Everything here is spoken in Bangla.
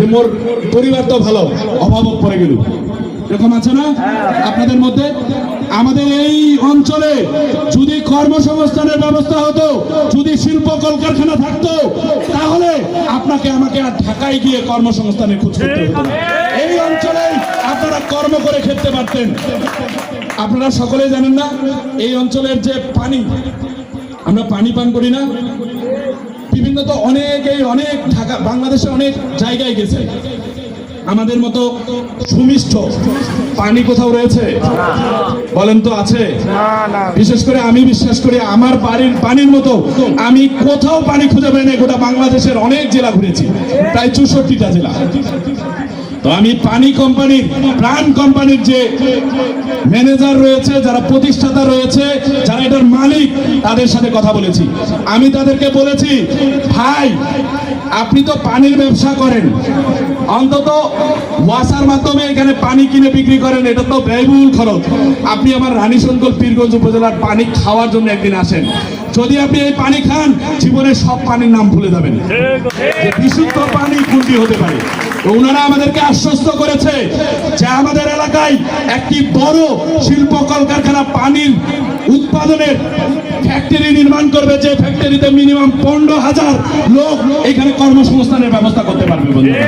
যে মোর পরিবার তো ভালো অভাবক পড়ে গেল। এরকম আছে না? আপনাদের মধ্যে? আমাদের এই অঞ্চলে যদি কর্মসংস্থানের ব্যবস্থা হতো, যদি শিল্প কলকারখানা থাকতো, তাহলে আপনাকে আমাকে আর ঢাকায় গিয়ে কর্মসংস্থানের খোঁজ করতে হতো। এই অঞ্চলে আপনারা কর্ম করে খেতে পারতেন। আপনারা সকলে জানেন না, এই অঞ্চলের যে পানি, আমরা পানি পান করি না। বিভিন্ন তো অনেকেই, অনেক ঢাকা, বাংলাদেশে অনেক জায়গায় গেছে। আমাদের মতো সুমিষ্ঠ পানি কোথাও রয়েছে? বলেন তো আছে? বিশেষ করে আমি বিশ্বাস করি আমার বাড়ির পানির মতো আমি কোথাও পানি খুঁজে পাই না গোটা বাংলাদেশের অনেক জেলা ঘুরেছি, প্রায় চৌষট্টিটা জেলা। আমি পানি কোম্পানির, প্রাণ কোম্পানির যে ম্যানেজার রয়েছে, যারা প্রতিষ্ঠাতা রয়েছে, যারা এটার মালিক, তাদের সাথে কথা বলেছি। আমি তাদেরকে বলেছি, ভাই, আপনি তো পানির ব্যবসা করেন। অন্তত ওয়াসার মাধ্যমে এখানে পানি কিনে বিক্রি করেন, এটা তো ব্যয়বহুল খরচ। আপনি আমার রানী শঙ্কর পীরগঞ্জ উপজেলার পানি খাওয়ার জন্য একদিন আসেন। যদি আপনি এই পানি খান, জীবনের সব পানির নাম ভুলে যাবেন। বিশুদ্ধ পানি কোনটি হতে পারে? ওনারা আমাদেরকে আশ্বস্ত করেছে যে আমাদের এলাকায় একটি বড় শিল্প কলকারখানা পানির উৎপাদনের ফ্যাক্টরি নির্মাণ করবে, যে ফ্যাক্টরিতে মিনিমাম পনেরো হাজার লোক এখানে কর্মসংস্থানের ব্যবস্থা করতে পারবে বন্ধুরা।